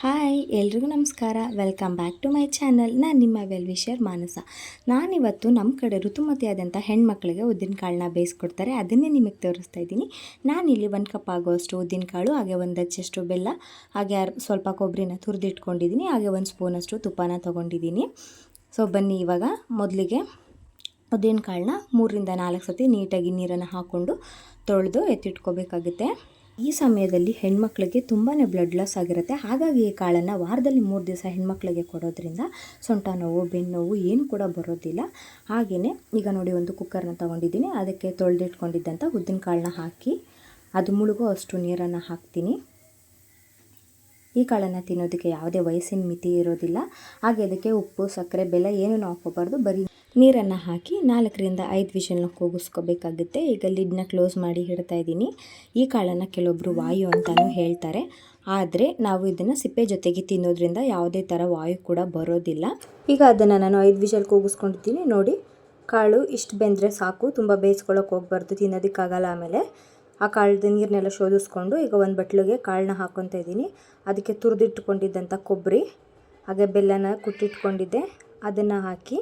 Hi, ಎಲ್ರಿಗೂ ನಮಸ್ಕಾರ. Welcome back to my channel ನಾನು ನಿಮ್ಮ ವೆಲ್ ವಿಷರ್ ಮಾನಸ. ನಾನಿವತ್ತು ನಮ್ಮ ಕಡೆ ಋತುಮತಿಯಾದಂಥ ಹೆಣ್ಮಕ್ಳಿಗೆ ಉದ್ದಿನಕಾಳನ್ನ ಬೇಯಿಸ್ಕೊಡ್ತಾರೆ. ಅದನ್ನೇ ನಿಮಗೆ ತೋರಿಸ್ತಾ ಇದ್ದೀನಿ. ಇಲ್ಲಿ ಒಂದು ಕಪ್ ಆಗೋಷ್ಟು ಉದ್ದಿನಕಾಳು ಹಾಗೆ ಒಂದು ಹಚ್ಚಷ್ಟು ಬೆಲ್ಲ, ಹಾಗೆ ಸ್ವಲ್ಪ ಕೊಬ್ಬರಿನ ತುರಿದಿಟ್ಕೊಂಡಿದ್ದೀನಿ. ಹಾಗೆ ಒಂದು ಸ್ಪೂನಷ್ಟು ತುಪ್ಪನ ತೊಗೊಂಡಿದ್ದೀನಿ. ಸೊ ಬನ್ನಿ ಇವಾಗ ಮೊದಲಿಗೆ ಉದ್ದಿನಕಾಳನ್ನ ಮೂರರಿಂದ ನಾಲ್ಕು ಸತಿ ನೀಟಾಗಿ ನೀರನ್ನು ಹಾಕ್ಕೊಂಡು ತೊಳೆದು ಎತ್ತಿಟ್ಕೋಬೇಕಾಗುತ್ತೆ. ಈ ಸಮಯದಲ್ಲಿ ಹೆಣ್ಮಕ್ಳಿಗೆ ತುಂಬಾ ಬ್ಲಡ್ ಲಾಸ್ ಆಗಿರುತ್ತೆ. ಹಾಗಾಗಿ ಈ ಕಾಳನ್ನು ವಾರದಲ್ಲಿ ಮೂರು ದಿವಸ ಹೆಣ್ಮಕ್ಳಿಗೆ ಕೊಡೋದ್ರಿಂದ ಸೊಂಟ ನೋವು, ಬೆನ್ನು ನೋವು ಏನು ಕೂಡ ಬರೋದಿಲ್ಲ. ಹಾಗೆಯೇ ಈಗ ನೋಡಿ ಒಂದು ಕುಕ್ಕರ್ನ ತೊಗೊಂಡಿದ್ದೀನಿ. ಅದಕ್ಕೆ ತೊಳೆದಿಟ್ಕೊಂಡಿದ್ದಂಥ ಉದ್ದಿನ ಕಾಳನ್ನ ಹಾಕಿ ಅದು ಮುಳುಗೋ ಅಷ್ಟು ನೀರನ್ನು ಹಾಕ್ತೀನಿ. ಈ ಕಾಳನ್ನು ತಿನ್ನೋದಕ್ಕೆ ಯಾವುದೇ ವಯಸ್ಸಿನ ಮಿತಿ ಇರೋದಿಲ್ಲ. ಹಾಗೆ ಅದಕ್ಕೆ ಉಪ್ಪು, ಸಕ್ಕರೆ, ಬೆಲ್ಲ ಏನೂ ಹಾಕೋಬಾರ್ದು ಬರೀ ನೀರನ್ನು ಹಾಕಿ ನಾಲ್ಕರಿಂದ ಐದು ವಿಷಲ್ನ ಕೂಗಿಸ್ಕೋಬೇಕಾಗುತ್ತೆ. ಈಗ ಲಿಡ್ನ ಕ್ಲೋಸ್ ಮಾಡಿ ಇಡ್ತಾ ಇದ್ದೀನಿ. ಈ ಕಾಳನ್ನು ಕೆಲವೊಬ್ಬರು ವಾಯು ಅಂತಲೂ ಹೇಳ್ತಾರೆ. ಆದರೆ ನಾವು ಇದನ್ನು ಸಿಪ್ಪೆ ಜೊತೆಗೆ ತಿನ್ನೋದ್ರಿಂದ ಯಾವುದೇ ಥರ ವಾಯು ಕೂಡ ಬರೋದಿಲ್ಲ. ಈಗ ಅದನ್ನು ನಾನು ಐದು ವಿಷಲ್ ಕೂಗಿಸ್ಕೊಂಡಿದ್ದೀನಿ. ನೋಡಿ, ಕಾಳು ಇಷ್ಟು ಬೆಂದರೆ ಸಾಕು. ತುಂಬ ಬೇಯಿಸ್ಕೊಳ್ಳೋಕೆ ಹೋಗ್ಬಾರ್ದು, ತಿನ್ನೋದಕ್ಕಾಗಲ್ಲ ಆಮೇಲೆ. ಆ ಕಾಳದ ನೀರನ್ನೆಲ್ಲ ಶೋಧಿಸ್ಕೊಂಡು ಈಗ ಒಂದು ಬಟ್ಲಿಗೆ ಕಾಳನ್ನ ಹಾಕ್ಕೊತಾ ಇದ್ದೀನಿ. ಅದಕ್ಕೆ ತುರಿದಿಟ್ಕೊಂಡಿದ್ದಂಥ ಕೊಬ್ಬರಿ ಹಾಗೆ ಬೆಲ್ಲನ ಕುಟ್ಟಿಟ್ಕೊಂಡಿದ್ದೆ. ಅದನ್ನು ಹಾಕಿ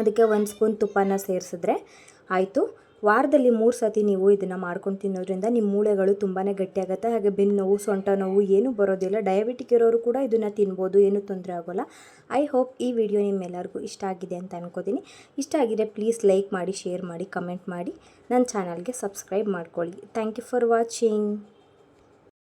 ಅದಕ್ಕೆ ಒಂದು ಸ್ಪೂನ್ ತುಪ್ಪನ ಸೇರಿಸಿದ್ರೆ ಆಯಿತು. ವಾರದಲ್ಲಿ ಮೂರು ಸತಿ ನೀವು ಇದನ್ನು ಮಾಡ್ಕೊಂಡು ತಿನ್ನೋದ್ರಿಂದ ನಿಮ್ಮ ಮೂಳೆಗಳು ತುಂಬಾ ಗಟ್ಟಿಯಾಗುತ್ತೆ. ಹಾಗೆ ಬೆನ್ನು ನೋವು, ಸೊಂಟ ನೋವು ಏನೂ ಬರೋದಿಲ್ಲ. ಡಯಾಬಿಟಿಕ್ ಇರೋರು ಕೂಡ ಇದನ್ನು ತಿನ್ಬೋದು, ಏನೂ ತೊಂದರೆ ಆಗೋಲ್ಲ. ಐ ಹೋಪ್ ಈ ವಿಡಿಯೋ ನಿಮ್ಮೆಲ್ಲರಿಗೂ ಇಷ್ಟ ಆಗಿದೆ ಅಂತ ಅನ್ಕೋತೀನಿ. ಇಷ್ಟ ಆಗಿದೆ ಪ್ಲೀಸ್ ಲೈಕ್ ಮಾಡಿ ಶೇರ್ ಮಾಡಿ ಕಮೆಂಟ್ ಮಾಡಿ. ನನ್ನ ಚಾನಲ್ಗೆ ಸಬ್ಸ್ಕ್ರೈಬ್ ಮಾಡ್ಕೊಳ್ಳಿ. Thank you for watching